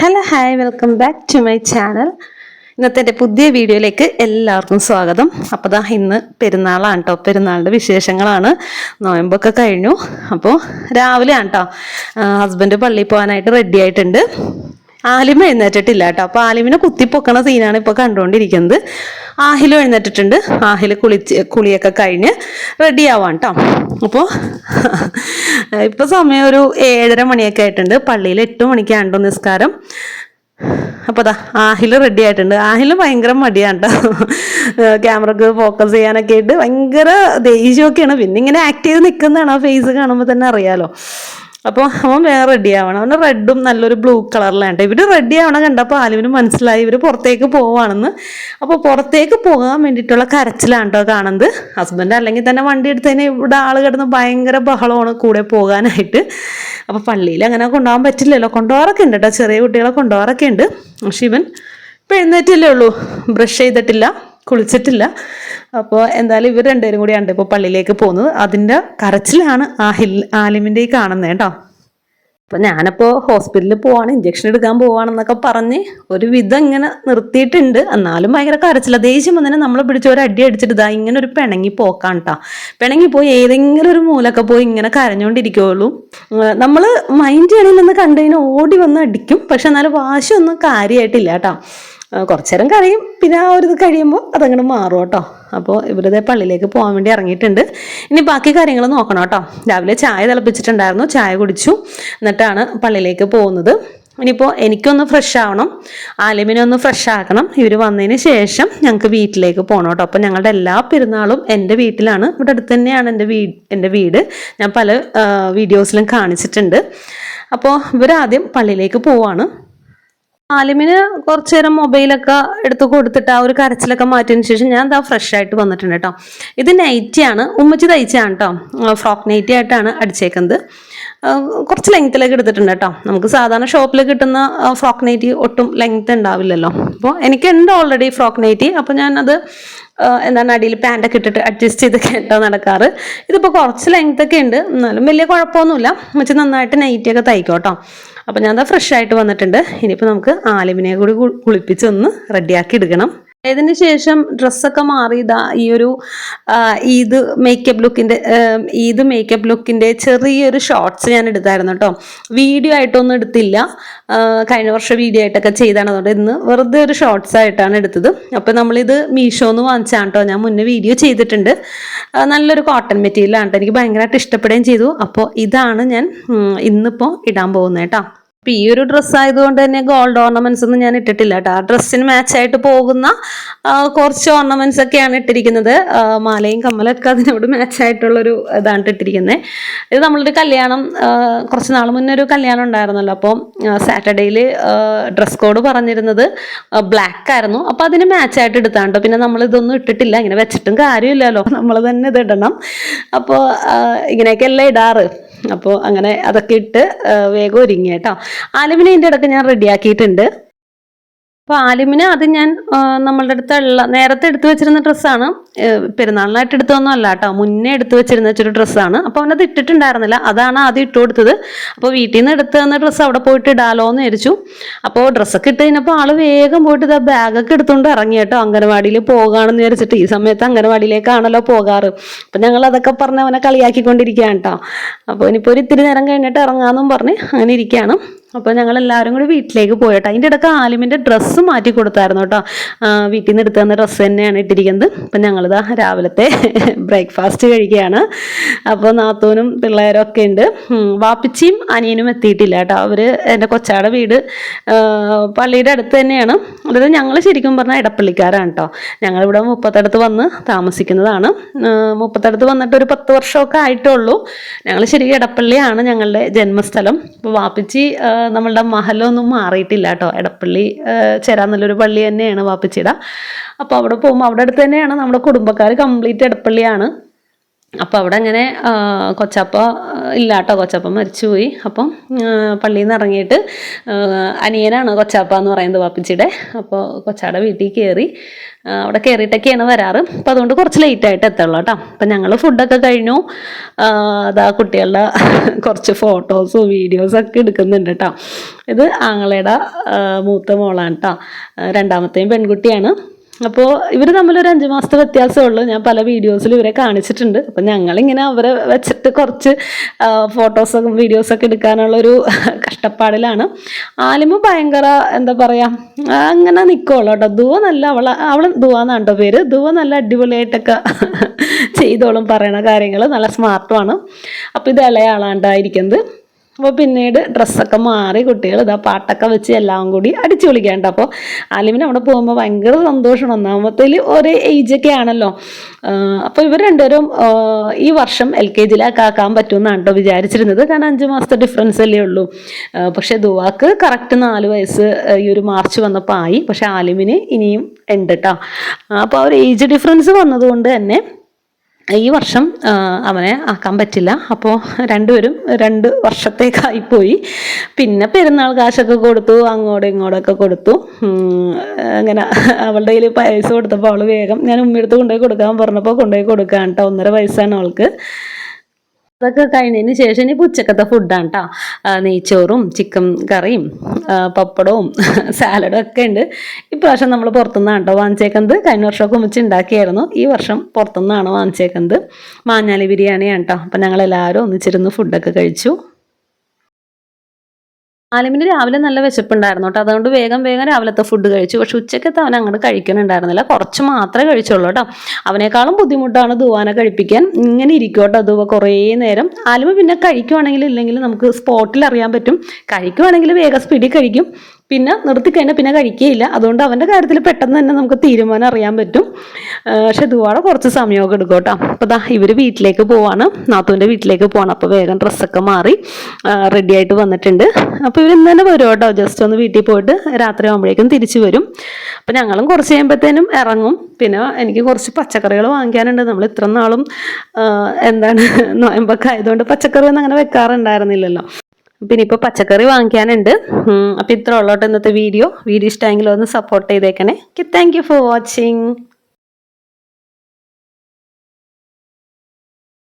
Hello hi welcome back to my channel ഇന്നത്തെ എന്റെ പുതിയ വീഡിയോയിലേക്ക് എല്ലാവർക്കും സ്വാഗതം. അപ്പോൾ ദാ ഇന്ന് പെരുന്നാളാണ് കേട്ടോ പെരുന്നാളിന്റെ വിശേഷങ്ങളാണ്. നോയമ്പൊക്കെ കഴിഞ്ഞു. അപ്പോൾ രാവിലെയാണ് കേട്ടോ ഹസ്ബൻഡ് പള്ളിയിൽ പോകാനായിട്ട് റെഡി ആയിട്ടുണ്ട്. ആലിമ എഴുന്നേറ്റിട്ടില്ല കേട്ടോ. അപ്പോൾ ആലിമിനെ കുത്തിപ്പൊക്കണ സീനാണ് ഇപ്പോൾ കണ്ടുകൊണ്ടിരിക്കുന്നത്. ആഹിലും എഴുന്നേറ്റിട്ടുണ്ട്. ആഹിൽ കുളിച്ച് കുളിയൊക്കെ കഴിഞ്ഞ് റെഡി ആവാം കേട്ടോ അപ്പോൾ ഇപ്പോൾ സമയം ഒരു ഏഴര മണിയൊക്കെ ആയിട്ടുണ്ട്. പള്ളിയിൽ എട്ട് മണിക്ക് ആണ്ടോ നിസ്കാരം. അപ്പൊ അതാ ആഹിൽ റെഡി ആയിട്ടുണ്ട്. ആഹിൽ ഭയങ്കര മടിയാണ് കേട്ടോ ക്യാമറക്ക് ഫോക്കസ് ചെയ്യാനൊക്കെ ആയിട്ട് ഭയങ്കര ദേഷ്യമൊക്കെയാണ്. പിന്നെ ഇങ്ങനെ ആക്ട് ചെയ്ത് നിൽക്കുന്നതാണ് ആ ഫേസ് കാണുമ്പോൾ തന്നെ അറിയാലോ. അപ്പോൾ അവൻ വേറെ റെഡി ആവണം. അവന് റെഡും നല്ലൊരു ബ്ലൂ കളറിലാണ് ഇവർ റെഡി ആവണം കണ്ടപ്പോൾ ആലുവിന് മനസ്സിലായി. ഇവർ പുറത്തേക്ക് പോവാണെന്ന്. അപ്പോൾ പുറത്തേക്ക് പോകാൻ വേണ്ടിയിട്ടുള്ള കരച്ചിലാണ് കേട്ടോ കാണുന്നത്. ഹസ്ബൻഡ് അല്ലെങ്കിൽ തന്നെ വണ്ടി എടുത്തതിന് ഇവിടെ ആൾ കിടന്ന് ഭയങ്കര ബഹളമാണ് കൂടെ പോകാനായിട്ട്. അപ്പോൾ പള്ളിയിൽ അങ്ങനെ കൊണ്ടുപോകാൻ പറ്റില്ലല്ലോ. കൊണ്ടുപോകാറൊക്കെ ഉണ്ട് കേട്ടോ ചെറിയ കുട്ടികളെ കൊണ്ടുപോകാറൊക്കെ ഉണ്ട്. പക്ഷെ ഇവൻ ഇപ്പം എഴുന്നേറ്റല്ലേ ഉള്ളൂ. ബ്രഷ് ചെയ്തിട്ടില്ല. കുളിച്ചിട്ടില്ല. അപ്പോൾ എന്തായാലും ഇവർ രണ്ടുപേരും കൂടിയാണ് ഇപ്പോൾ പള്ളിയിലേക്ക് പോകുന്നത്. അതിന്റെ കരച്ചിലാണ് ആ ഹിൽ ആലിമിന്റെ ഈ കാണുന്നത് കേട്ടോ. അപ്പോൾ ഞാനപ്പോൾ ഹോസ്പിറ്റലിൽ പോവാണ് ഇഞ്ചക്ഷൻ എടുക്കാൻ പോവാണെന്നൊക്കെ പറഞ്ഞ് ഒരു വിധം ഇങ്ങനെ നിർത്തിയിട്ടുണ്ട്. എന്നാലും ഭയങ്കര കരച്ചില്ല ദേഷ്യം വന്നതിന് നമ്മളെ പിടിച്ച് ഒരു അടി അടിച്ചിട്ട് ഇതാ ഇങ്ങനെ ഒരു പിണങ്ങി പോക്കാണ് കേട്ടോ പിണങ്ങി പോയി ഏതെങ്കിലും ഒരു മൂലൊക്കെ പോയി ഇങ്ങനെ കരഞ്ഞുകൊണ്ടിരിക്കുകയുള്ളൂ നമ്മൾ മൈൻഡ് ചെയ്യണമെന്ന് കണ്ടു ഓടി വന്ന് അടിക്കും. പക്ഷെ എന്നാലും വാശിയൊന്നും കാര്യമായിട്ടില്ല കേട്ടോ ആ, കറിയും പിന്നെ ആ ഒരു ഇത് കഴിയുമ്പോൾ അതങ്ങനെ മാറും കേട്ടോ. അപ്പോൾ ഇവരുടെ പള്ളിയിലേക്ക് പോകാൻ വേണ്ടി ഇറങ്ങിയിട്ടുണ്ട്. ഇനി ബാക്കി കാര്യങ്ങൾ നോക്കണം കേട്ടോ. രാവിലെ ചായ തിളപ്പിച്ചിട്ടുണ്ടായിരുന്നു. ചായ കുടിച്ചു. എന്നിട്ടാണ് പള്ളിയിലേക്ക് പോകുന്നത്. ഇനിയിപ്പോൾ എനിക്കൊന്ന് ഫ്രഷ് ആവണം. ആലിമിനെ ഒന്ന് ഫ്രഷ് ആക്കണം. ഇവർ വന്നതിന് ശേഷം ഞങ്ങൾക്ക് വീട്ടിലേക്ക് പോകണം കേട്ടോ. അപ്പോൾ ഞങ്ങളുടെ എല്ലാ പെരുന്നാളും എന്റെ വീട്ടിലാണ്. ഇവിടെ അടുത്ത് തന്നെയാണ് എന്റെ വീട് എന്റെ വീട്. ഞാൻ പല വീഡിയോസിലും കാണിച്ചിട്ടുണ്ട്. അപ്പോൾ ഇവരാദ്യം പള്ളിയിലേക്ക് പോവാണ്. ആലിമിന് കുറച്ചു നേരം മൊബൈലൊക്കെ എടുത്ത് കൊടുത്തിട്ട് ആ ഒരു കരച്ചിലൊക്കെ മാറ്റിയതിന് ശേഷം ഞാൻ എന്താ ഫ്രഷ് ആയിട്ട് വന്നിട്ടുണ്ട് കേട്ടോ. ഇത് നൈറ്റി ആണ്. ഉമ്മച്ചി തയ്ച്ചാണ് കേട്ടോ. ഫ്രോക്ക് നൈറ്റി ആയിട്ടാണ് അടിച്ചേക്കുന്നത്. കുറച്ച് ലെങ്ത്തിലേക്ക് എടുത്തിട്ടുണ്ട് കേട്ടോ. നമുക്ക് സാധാരണ ഷോപ്പിൽ കിട്ടുന്ന ഫ്രോക്ക് നൈറ്റി ഒട്ടും ലെങ്ത് ഉണ്ടാവില്ലല്ലോ. അപ്പോൾ എനിക്കുണ്ട് ഓൾറെഡി ഫ്രോക്ക് നൈറ്റി അപ്പോൾ ഞാനത് എന്താണ് അടിയിൽ പാന്റൊക്കെ ഇട്ടിട്ട് അഡ്ജസ്റ്റ് ചെയ്ത് കേട്ടോ നടക്കാറ്. ഇതിപ്പോൾ കുറച്ച് ലെങ്ത് ഒക്കെ ഉണ്ട്. എന്നാലും വലിയ കുഴപ്പമൊന്നുമില്ല. ഉമ്മച്ചി നന്നായിട്ട് നൈറ്റിയൊക്കെ തയ്ക്കും കേട്ടോ. അപ്പോൾ ഞാൻ ഫ്രഷ് ആയിട്ട് വന്നിട്ടുണ്ട്. ഇനിയിപ്പോൾ നമുക്ക് ആലിമിനെ കൂടി കുളിപ്പിച്ചൊന്ന് റെഡിയാക്കി എടുക്കണം. ഇതിന് ശേഷം ഡ്രസ്സൊക്കെ മാറി ഇതാ ഈ ഒരു ഈദ് മേക്കപ്പ് ലുക്കിന്റെ ഈദ് മേക്കപ്പ് ലുക്കിന്റെ ചെറിയൊരു ഷോർട്സ് ഞാൻ എടുത്തായിരുന്നു കേട്ടോ വീഡിയോ ആയിട്ടൊന്നും എടുത്തില്ല. കഴിഞ്ഞ വർഷം വീഡിയോ ആയിട്ടൊക്കെ ചെയ്താണ്. അതുകൊണ്ട് ഇന്ന് വെറുതെ ഒരു ഷോർട്സ് ആയിട്ടാണ് എടുത്തത്. അപ്പോൾ നമ്മളിത് മീഷോന്ന് വാങ്ങിച്ചാണ് കേട്ടോ ഞാൻ മുന്നേ വീഡിയോ ചെയ്തിട്ടുണ്ട്. നല്ലൊരു കോട്ടൺ മെറ്റീരിയലാണ് കേട്ടോ എനിക്ക് ഭയങ്കരമായിട്ട് ഇഷ്ടപ്പെടുകയും ചെയ്തു. അപ്പോൾ ഇതാണ് ഞാൻ ഇന്നിപ്പോൾ ഇടാൻ പോകുന്നത് കേട്ടോ അപ്പൊ ഈ ഒരു ഡ്രസ്സ് ആയതുകൊണ്ട് തന്നെ ഗോൾഡ് ഓർണമെന്റ്സ് ഒന്നും ഞാൻ ഇട്ടിട്ടില്ല കേട്ടോ. ആ ഡ്രസ്സിന് മാച്ച് ആയിട്ട് പോകുന്ന കുറച്ച് ഓർണമെന്റ്സ് ഒക്കെയാണ് ഇട്ടിരിക്കുന്നത്. മാലയും കമ്മലൊക്കെ അതിനോട് മാച്ച് ആയിട്ടുള്ളൊരു ഇതാണ് ഇട്ടിരിക്കുന്നത് ഇത് നമ്മളൊരു കല്യാണം കുറച്ച് നാൾ മുന്നേ ഒരു കല്യാണം ഉണ്ടായിരുന്നല്ലോ. അപ്പോൾ സാറ്റർഡേയിൽ ഡ്രസ് കോഡ് പറഞ്ഞിരുന്നത് ബ്ലാക്ക് ആയിരുന്നു. അപ്പോൾ അതിന് മാച്ച് ആയിട്ട് എടുത്താണ് ട്ടോ. പിന്നെ നമ്മൾ ഇതൊന്നും ഇട്ടിട്ടില്ല. ഇങ്ങനെ വെച്ചിട്ടും കാര്യമില്ലല്ലോ. നമ്മൾ തന്നെ ഇത് ഇടണം. അപ്പോൾ ഇങ്ങനെയൊക്കെ എല്ലാം ഇടാറ്? അപ്പോൾ അങ്ങനെ അതൊക്കെ ഇട്ട് വേഗം ഒരുങ്ങി കേട്ടോ ആലുമിനെ ഇതിന്റെ ഇടയ്ക്ക് ഞാൻ റെഡിയാക്കിയിട്ടുണ്ട്. അപ്പോൾ ആലിമിന് അത് ഞാൻ നമ്മളുടെ അടുത്തുള്ള നേരത്തെ എടുത്തു വെച്ചിരുന്ന ഡ്രസ്സാണ്. പെരുന്നാളിനായിട്ട് എടുത്തതൊന്നും അല്ല കേട്ടോ. മുന്നേ എടുത്തു വെച്ചിരുന്ന ഒരു ഡ്രസ്സാണ്. അപ്പോൾ അവനത് ഇട്ടിട്ടുണ്ടായിരുന്നില്ല. അതാണ് ആദ്യം ഇട്ട് കൊടുത്തത്. അപ്പോൾ വീട്ടിൽ നിന്ന് എടുത്തു തന്ന ഡ്രസ്സ് അവിടെ പോയിട്ട് ഇടാലോ എന്ന് വിചാരിച്ചു. അപ്പോൾ ഡ്രസ്സൊക്കെ ഇട്ട് കഴിഞ്ഞപ്പോൾ ആൾ വേഗം പോയിട്ട് ഇതാ ബാഗൊക്കെ എടുത്തുകൊണ്ട് ഇറങ്ങി കേട്ടോ. അംഗനവാടിയിൽ പോകാണെന്ന് വിചാരിച്ചിട്ട് ഈ സമയത്ത് അംഗനവാടിയിലേക്കാണല്ലോ പോകാറ്. അപ്പം ഞങ്ങൾ അതൊക്കെ പറഞ്ഞ് അവനെ കളിയാക്കിക്കൊണ്ടിരിക്കുകയാണ് കേട്ടോ. അപ്പോൾ ഇനിയിപ്പോൾ ഒരു ഇത്തിരി നേരം കഴിഞ്ഞിട്ട് ഇറങ്ങാമെന്നും പറഞ്ഞ് അങ്ങനെ ഇരിക്കുകയാണ്. അപ്പോൾ ഞങ്ങൾ എല്ലാവരും കൂടി വീട്ടിലേക്ക് പോയിട്ടോ. അതിന്റെ ഇടയ്ക്ക് ആലിമിന്റെ ഡ്രസ്സ് മാറ്റി കൊടുത്തായിരുന്നു കേട്ടോ. വീട്ടിൽ നിന്ന് എടുത്തു തന്ന ഡ്രസ്സ് തന്നെയാണ് ഇട്ടിരിക്കുന്നത്. അപ്പം ഞങ്ങളിതാ രാവിലത്തെ ബ്രേക്ക്ഫാസ്റ്റ് കഴിക്കുകയാണ്. അപ്പോൾ നാത്തൂനും പിള്ളേരും ഒക്കെ ഉണ്ട്. വാപ്പിച്ചിയും അനിയനും എത്തിയിട്ടില്ല കേട്ടോ. അവർ എന്റെ കൊച്ചാടെ വീട് പള്ളിയുടെ അടുത്ത് തന്നെയാണ്. അതായത് ഞങ്ങൾ ശരിക്കും പറഞ്ഞാൽ ഇടപ്പള്ളിക്കാരാണ് കേട്ടോ. ഞങ്ങളിവിടെ മുപ്പത്തടുത്ത് വന്ന് താമസിക്കുന്നതാണ്. മുപ്പത്തടുത്ത് വന്നിട്ട് ഒരു പത്ത് വർഷമൊക്കെ ആയിട്ടുള്ളൂ. ഞങ്ങൾ ശരിക്കും ഇടപ്പള്ളിയാണ് ഞങ്ങളുടെ ജന്മസ്ഥലം. അപ്പോൾ വാപ്പിച്ചി നമ്മളുടെ മഹലൊന്നും മാറിയിട്ടില്ല കേട്ടോ. എടപ്പള്ളി നല്ലൊരു പള്ളി തന്നെയാണ് വാപ്പച്ചിട. അപ്പോൾ അവിടെ പോകുമ്പോൾ അവിടെ അടുത്ത് തന്നെയാണ് നമ്മുടെ കുടുംബക്കാർ കംപ്ലീറ്റ് എടപ്പള്ളിയാണ്. അപ്പോൾ അവിടെ അങ്ങനെ കൊച്ചപ്പ ആ, ഇല്ല കേട്ടോ കൊച്ചപ്പ മരിച്ചുപോയി. അപ്പം പള്ളിയിൽ നിന്ന് ഇറങ്ങിയിട്ട് അനിയനാണ് കൊച്ചപ്പ എന്ന് പറയുന്നത് വാപ്പിച്ചിയുടെ അപ്പോൾ കൊച്ചാടെ വീട്ടിൽ കയറി അവിടെ കയറിയിട്ടൊക്കെയാണ് വരാറ്. അപ്പോൾ അതുകൊണ്ട് കുറച്ച് ലേറ്റായിട്ട് എത്തുള്ളൂ കേട്ടോ. അപ്പം ഞങ്ങൾ ഫുഡൊക്കെ കഴിഞ്ഞു. അതാ കുട്ടികളുടെ കുറച്ച് ഫോട്ടോസും വീഡിയോസും ഒക്കെ എടുക്കുന്നുണ്ട് കേട്ടോ. ഇത് ആങ്ങളയുടെ മൂത്ത മോളാണ് കേട്ടോ. രണ്ടാമത്തെയും പെൺകുട്ടിയാണ്. അപ്പോൾ ഇവർ തമ്മിലൊരു അഞ്ച് മാസത്തെ വ്യത്യാസമുള്ളു ഞാൻ പല വീഡിയോസിൽ ഇവരെ കാണിച്ചിട്ടുണ്ട്. അപ്പം ഞങ്ങളിങ്ങനെ അവരെ വെച്ചിട്ട് കുറച്ച് ഫോട്ടോസൊക്കെ വീഡിയോസൊക്കെ എടുക്കാനുള്ളൊരു കഷ്ടപ്പാടിലാണ്. ആലിമ ഭയങ്കര എന്താ പറയുക അങ്ങനെ നിൽക്കുള്ളൂ കേട്ടോ. ധുവ നല്ല അവൾ അവൾ ധുവാന്നാണ് കേട്ടോ പേര്. ധുവ നല്ല അടിപൊളിയായിട്ടൊക്കെ ചെയ്തോളും പറയണ കാര്യങ്ങൾ നല്ല സ്മാർട്ടുമാണ്. അപ്പോൾ ഇത് ഇളയ ആളാണ്ടായിരിക്കുന്നത് അപ്പോൾ പിന്നീട് ഡ്രസ്സൊക്കെ മാറി കുട്ടികൾ ഇതാ പാട്ടൊക്കെ വെച്ച് എല്ലാം കൂടി അടിച്ചു വിളിക്കാണ്ട് അപ്പോൾ ആലിമിന് അവിടെ പോകുമ്പോൾ ഭയങ്കര സന്തോഷമാണ്. ഒന്നാമത്തേൽ ഒരേ ഏജൊക്കെ ആണല്ലോ. അപ്പോൾ ഇവർ രണ്ടുപേരും ഈ വർഷം എൽ കെ ജിയിലേക്ക് ആക്കാൻ പറ്റുമെന്നാണ് കേട്ടോ വിചാരിച്ചിരുന്നത്. കാരണം അഞ്ച് മാസത്തെ ഡിഫറൻസ് അല്ലേ ഉള്ളൂ. പക്ഷേ ദുവാക്ക് കറക്റ്റ് നാല് വയസ്സ് ഈ ഒരു മാർച്ച് വന്നപ്പോൾ ആയി പക്ഷേ ആലിമിന് ഇനിയും ഉണ്ട് കേട്ടോ. അപ്പോൾ ആ ഒരു ഏജ് ഡിഫറൻസ് വന്നതുകൊണ്ട് തന്നെ ഈ വർഷം അവനെ ആക്കാൻ പറ്റില്ല. അപ്പോൾ രണ്ടുപേരും രണ്ട് വർഷത്തേക്കായി പോയി പിന്നെ പെരുന്നാൾ കാശൊക്കെ കൊടുത്തു അങ്ങോട്ടും ഇങ്ങോട്ടൊക്കെ കൊടുത്തു. അങ്ങനെ അവളുടെ കയ്യിൽ പൈസ കൊടുത്തപ്പോൾ അവൾ വേഗം ഞാൻ ഉമ്മയെടുത്ത് കൊണ്ടുപോയി കൊടുക്കാൻ പറഞ്ഞപ്പോൾ കൊണ്ടുപോയി കൊടുക്കാൻ കേട്ടോ ഒന്നര വയസ്സാണ് അവൾക്ക്. അതൊക്കെ കഴിഞ്ഞതിന് ശേഷം ഇനി ഉച്ചക്കത്തെ ഫുഡാണ് കേട്ടോ നെയ്ച്ചോറും ചിക്കൻ കറിയും പപ്പടവും സാലഡും ഒക്കെ ഉണ്ട്. ഇപ്രാവശ്യം നമ്മൾ പുറത്തുനിന്നാണ് കേട്ടോ വാങ്ങിച്ചേക്കുന്നത്. കഴിഞ്ഞ വർഷമൊക്കെ ഉമ്മിച്ച് ഉണ്ടാക്കിയായിരുന്നു. ഈ വർഷം പുറത്തുനിന്നാണ് വാങ്ങിച്ചേക്കുന്നത്. മാഞ്ഞാലി ബിരിയാണിയാണ് കേട്ടോ. അപ്പം ഞങ്ങൾ എല്ലാവരും ഒന്നിച്ചിരുന്ന് ഫുഡൊക്കെ കഴിച്ചു. ആലിമിന് രാവിലെ നല്ല വിശപ്പുണ്ടായിരുന്നു കേട്ടോ. അതുകൊണ്ട് വേഗം വേഗം രാവിലത്തെ ഫുഡ് കഴിച്ചു. പക്ഷെ ഉച്ചക്കത്തെ അവൻ അങ്ങോട്ട് കഴിക്കണുണ്ടായിരുന്നില്ല. കുറച്ച് മാത്രമേ കഴിച്ചുള്ളൂ കേട്ടോ. അവനേക്കാളും ബുദ്ധിമുട്ടാണ് ദുവാനെ കഴിപ്പിക്കാൻ. ഇങ്ങനെ ഇരിക്കും കേട്ടോ ദുവ കുറേ നേരം. ആലിമ പിന്നെ കഴിക്കുവാണെങ്കിൽ ഇല്ലെങ്കിൽ നമുക്ക് സ്പോട്ടിൽ അറിയാൻ പറ്റും. കഴിക്കുവാണെങ്കിൽ വേഗം സ്പീഡിൽ കഴിക്കും. പിന്നെ നിർത്തി കഴിഞ്ഞാൽ പിന്നെ കഴിക്കുകയില്ല അതുകൊണ്ട് അവന്റെ കാര്യത്തിൽ പെട്ടെന്ന് തന്നെ നമുക്ക് തീരുമാനം അറിയാൻ പറ്റും. പക്ഷെ ഇതുപോലെ കുറച്ച് സമയമൊക്കെ എടുക്കും കേട്ടോ. അപ്പോൾ ദാ ഇവർ വീട്ടിലേക്ക് പോവാണ്. നാത്തൂന്റെ വീട്ടിലേക്ക് പോവാണ്. അപ്പോൾ വേഗം ഡ്രസ്സൊക്കെ മാറി റെഡി ആയിട്ട് വന്നിട്ടുണ്ട്. അപ്പോൾ ഇവർ ഇന്ന് തന്നെ വരും കേട്ടോ. ജസ്റ്റ് ഒന്ന് വീട്ടിൽ പോയിട്ട് രാത്രി ആകുമ്പോഴേക്കും തിരിച്ചു വരും. അപ്പോൾ ഞങ്ങളും കുറച്ച് കഴിയുമ്പോഴത്തേനും ഇറങ്ങും. പിന്നെ എനിക്ക് കുറച്ച് പച്ചക്കറികൾ വാങ്ങിക്കാനുണ്ട്. നമ്മൾ ഇത്ര നാളും എന്താണ് നോയമ്പൊക്കെ ആയതുകൊണ്ട് പച്ചക്കറി ഒന്നും അങ്ങനെ വെക്കാറുണ്ടായിരുന്നില്ലല്ലോ. പിന്നെ ഇപ്പോൾ പച്ചക്കറി വാങ്ങിക്കാനുണ്ട്. അപ്പോൾ ഇത്ര ഉള്ളോട്ട് ഇന്നത്തെ വീഡിയോ വീഡിയോ ഇഷ്ടമെങ്കിൽ ഒന്ന് സപ്പോർട്ട് ചെയ്തേക്കണേ. Thank you for watching